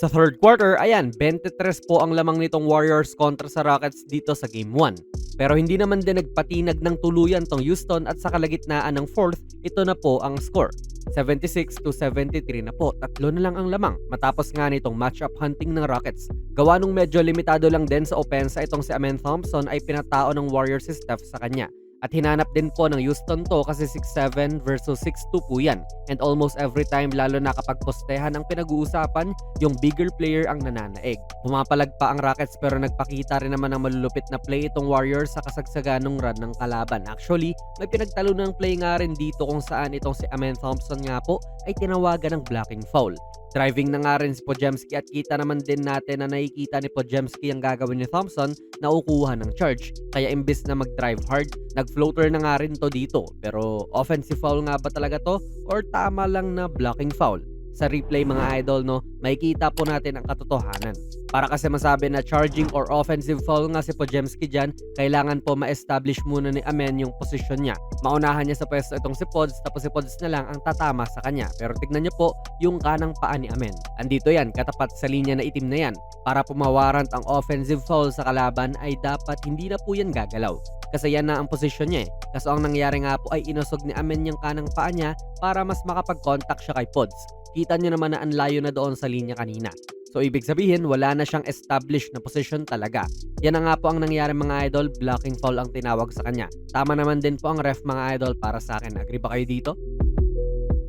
Sa third quarter, ayan, 23 po ang lamang nitong Warriors kontra sa Rockets dito sa Game 1. Pero hindi naman din nagpatinag ng tuluyan tong Houston at sa kalagitnaan ng fourth, ito na po ang score. 76 to 73 na po, tatlo na lang ang lamang matapos nga nitong matchup hunting ng Rockets. Gawa nung medyo limitado lang din sa opensa itong si Amen Thompson ay pinatao ng Warriors si Steph sa kanya. At hinanap din po ng Houston to kasi 6'7 versus 6'2 po yan. And almost every time lalo na kapag postehan ang pinag-uusapan, yung bigger player ang nananaig. Pumapalag pa ang Rockets pero nagpakita rin naman ng malulupit na play itong Warriors sa kasagsaganong run ng kalaban. Actually, may pinagtalo ng play nga rin dito kung saan itong si Amen Thompson nga po ay tinawagan ng blocking foul. Driving na nga rin si Pojemski at kita naman din natin na nakikita ni Pojemski ang gagawin ni Thompson na ukuha ng charge. Kaya imbis na mag-drive hard, nag-floater na nga rin to dito. Pero offensive foul nga ba talaga to or tama lang na blocking foul? Sa replay mga idol no, makikita po natin ang katotohanan. Para kasi masabi na charging or offensive foul nga si Pojemski dyan, kailangan po ma-establish muna ni Amen yung posisyon niya. Maunahan niya sa pwesto itong si Pods, tapos si Pods na lang ang tatama sa kanya. Pero tignan niyo po yung kanang paa ni Amen. Andito yan, katapat sa linya na itim na yan. Para pumawarant ang offensive foul sa kalaban ay dapat hindi na po yan gagalaw. Kasi yan na ang posisyon niya eh. Kaso ang nangyari nga po ay inusog ni Amen yung kanang paa niya para mas makapag-contact siya kay Pods. Kita niyo naman na ang layo na doon sa linya kanina. So ibig sabihin, wala na siyang established na position talaga. Yan na nga po ang nangyari mga idol, blocking foul ang tinawag sa kanya. Tama naman din po ang ref mga idol para sa akin. Agree ba kayo dito?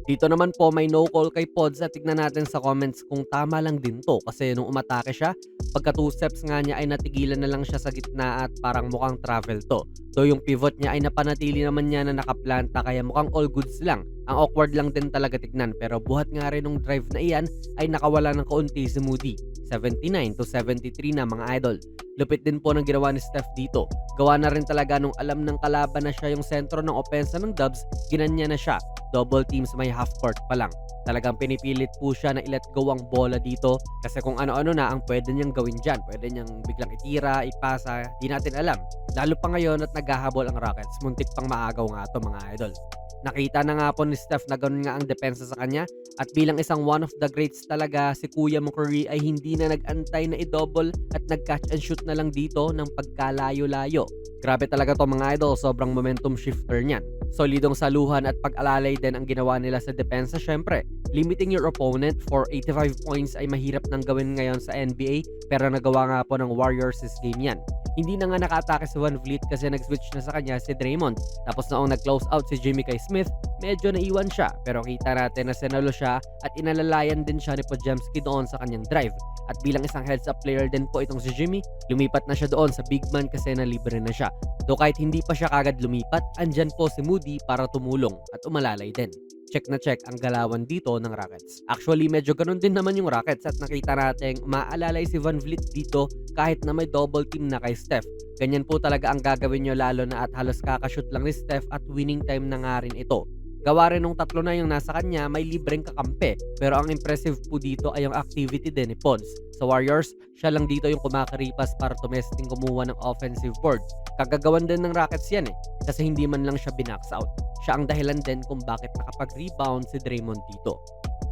Dito naman po may no call kay Pods at tignan natin sa comments kung tama lang din to kasi nung umatake siya, pagka 2 steps nga niya ay natigilan na lang siya sa gitna at parang mukhang travel to. So yung pivot niya ay napanatili naman niya na nakaplanta kaya mukhang all goods lang. Ang awkward lang din talaga tignan pero buhat nga rin nung drive na iyan ay nakawala ng kaunti si Moody. 79 to 73 na mga idol. Lupit din po ng ginawa ni Steph dito. Gawa na rin talaga nung alam ng kalaban na siya yung sentro ng opensa ng Dubs, ginanya na siya. Double teams may half court pa lang. Talagang pinipilit po siya na i-let go ang bola dito kasi kung ano-ano na ang pwede niyang gawin dyan. Pwede niyang biglang itira, ipasa, di natin alam. Lalo pa ngayon at naghahabol ang Rockets, muntik pang maagaw nga to mga idol. Nakita na nga po ni Steph na ganun nga ang depensa sa kanya at bilang isang one of the greats talaga si Kuya Mokuri ay hindi na nag-antay na i-double at nag-catch and shoot na lang dito ng pagkalayo-layo. Grabe talaga to mga idol, sobrang momentum shifter niyan. Solidong saluhan at pag-alalay din ang ginawa nila sa depensa syempre. Limiting your opponent for 85 points ay mahirap nang gawin ngayon sa NBA pero nagawa nga po ng Warriors this game yan. Hindi na nga naka-atake si Van Vliet kasi nag-switch na sa kanya si Draymond. Tapos noong nag-close out si Jimmy kay Smith, medyo naiwan siya. Pero kita natin na sinalo siya at inalalayan din siya ni Pojemski doon sa kanyang drive. At bilang isang heads-up player din po itong si Jimmy, lumipat na siya doon sa big man kasi nalibre na siya. Do kahit hindi pa siya kagad lumipat, andyan po si Moody para tumulong at umalalay din check na check ang galawan dito ng Rockets. Actually, medyo ganun din naman yung Rockets at nakita natin maalalay si Van Vliet dito kahit na may double team na kay Steph. Ganyan po talaga ang gagawin nyo lalo na at halos kakashoot lang ni Steph at winning time na nga rin ito. Gawa rin nung tatlo na yung nasa kanya, may libreng kakampi. Pero ang impressive po dito ay yung activity din ni Pods. Sa Warriors, siya lang dito yung kumakaripas para tumesting kumuha ng offensive board. Kagagawan din ng Rockets yan eh, kasi hindi man lang siya binax out. Siya ang dahilan din kung bakit nakapag-rebound si Draymond dito.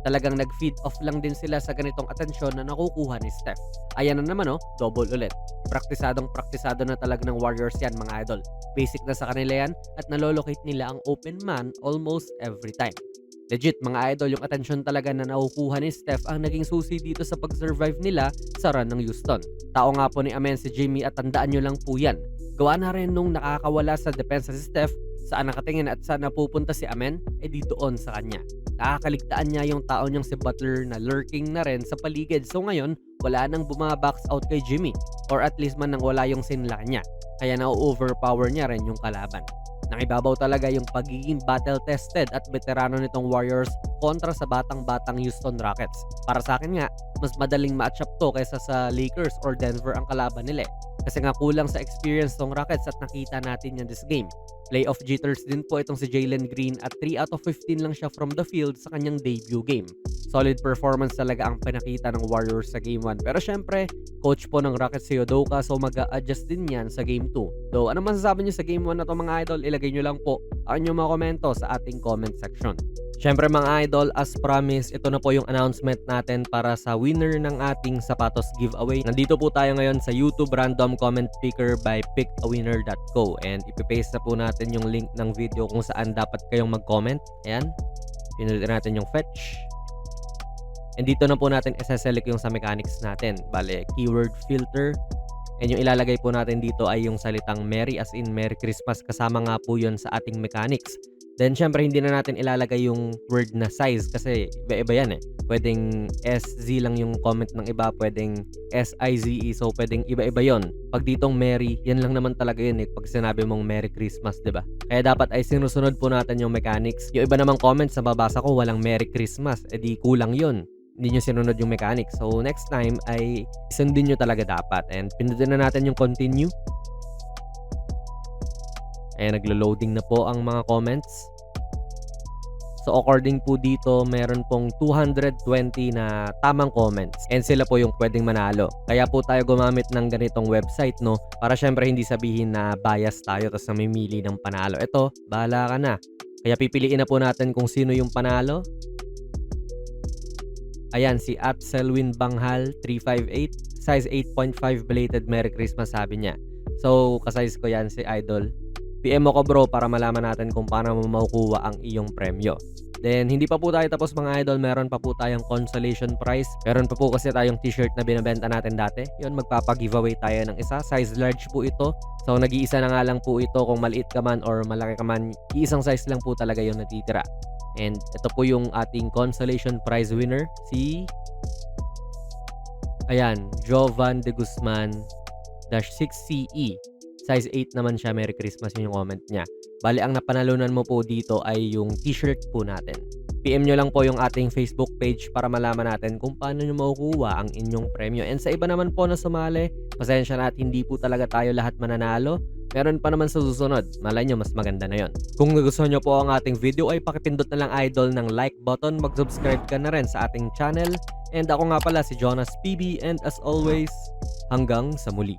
Talagang nag-feed off lang din sila sa ganitong atensyon na nakukuha ni Steph. Ayan na naman oh, double ulit. Praktisadong praktisado na talaga ng Warriors yan mga idol. Basic na sa kanila yan at nalolocate nila ang open man almost every time. Legit mga idol, yung atensyon talaga na nakukuha ni Steph ang naging susi dito sa pag-survive nila sa run ng Houston. Tao nga po ni Amen si Jimmy at tandaan nyo lang po yan. Gawa na rin nung nakakawala sa depensa si Steph, saan nakatingin at saan napupunta si Amen, eh di doon sa kanya. Nakakaligtaan niya yung tao niyang si Butler na lurking na rin sa paligid. So ngayon, wala nang bumabox out kay Jimmy or at least man nang wala yung sinla niya. Kaya na-overpower niya rin yung kalaban. Nakibabaw talaga yung pagiging battle-tested at veterano nitong Warriors kontra sa batang-batang Houston Rockets. Para sa akin nga, mas madaling match up to kaysa sa Lakers or Denver ang kalaban nila. Kasi nga kulang sa experience tong Rockets at nakita natin yan this game. Playoff jitters din po itong si Jalen Green at 3 out of 15 lang siya from the field sa kanyang debut game. Solid performance talaga ang pinakita ng Warriors sa Game 1. Pero syempre, coach po ng Rockets si Udoka so mag adjust din yan sa Game 2. Though, ano masasabi niyo sa Game 1 na to mga idol? Ilagay nyo lang po ang inyong mga komento sa ating comment section. Syempre mga idol, as promised, ito na po yung announcement natin para sa winner ng ating sapatos giveaway. Nandito po tayo ngayon sa YouTube random comment picker by pickawinner.co and ipipaste na po natin yung link ng video kung saan dapat kayong mag-comment. Ayan, pinulitin natin yung fetch. And dito na po natin isa-select yung sa mechanics natin. Bale, keyword filter. And yung ilalagay po natin dito ay yung salitang Merry as in Merry Christmas kasama nga po yun sa ating mechanics. Then syempre hindi na natin ilalagay yung word na size kasi iba-iba yan eh. Pwedeng SZ lang yung comment ng iba, pwedeng S-I-Z-E, so pwedeng iba-iba yon. Pag ditong Merry, yan lang naman talaga yun eh pag sinabi mong Merry Christmas, 'di ba? Kaya dapat ay sinusunod po natin yung mechanics. Yung iba namang comments na babasa ko walang Merry Christmas, edi kulang yun hindi nyo sinunod yung mechanics. So, next time ay sundin nyo talaga dapat. And pindutin na natin yung continue. Ayan, naglo-loading na po ang mga comments. So, according po dito, meron pong 220 na tamang comments. And sila po yung pwedeng manalo. Kaya po tayo gumamit ng ganitong website, no? Para syempre hindi sabihin na bias tayo tapos namimili ng panalo. Ito, bahala ka na. Kaya pipiliin na po natin kung sino yung panalo. Ayan, si at Selwyn Banghal 358, size 8.5 belated Merry Christmas sabi niya. So, kasize ko yan si Idol. PM mo ko bro para malaman natin kung paano mo makukuha ang iyong premyo. Then, hindi pa po tayo tapos mga idol. Meron pa po tayong consolation prize. Meron pa po kasi tayong t-shirt na binabenta natin dati. Yun, magpapag-giveaway tayo ng isa. Size large po ito. So, nag-iisa na nga lang po ito kung maliit ka man or malaki ka man. Iisang size lang po talaga yung natitira. And ito po yung ating consolation prize winner. Si... Ayan, Jovan de Guzman dash 6CE. Size 8 naman siya. Merry Christmas yun yung comment niya. Bali, ang napanalunan mo po dito ay yung t-shirt po natin. PM nyo lang po yung ating Facebook page para malaman natin kung paano nyo makukuha ang inyong premyo. And sa iba naman po na sumali, pasensya na at hindi po talaga tayo lahat mananalo. Meron pa naman sa susunod. Malay nyo, mas maganda na yon. Kung nagustuhan nyo po ang ating video ay pakipindot na lang idol ng like button. Mag-subscribe ka na rin sa ating channel. And ako nga pala si Jonas PB and as always, hanggang sa muli.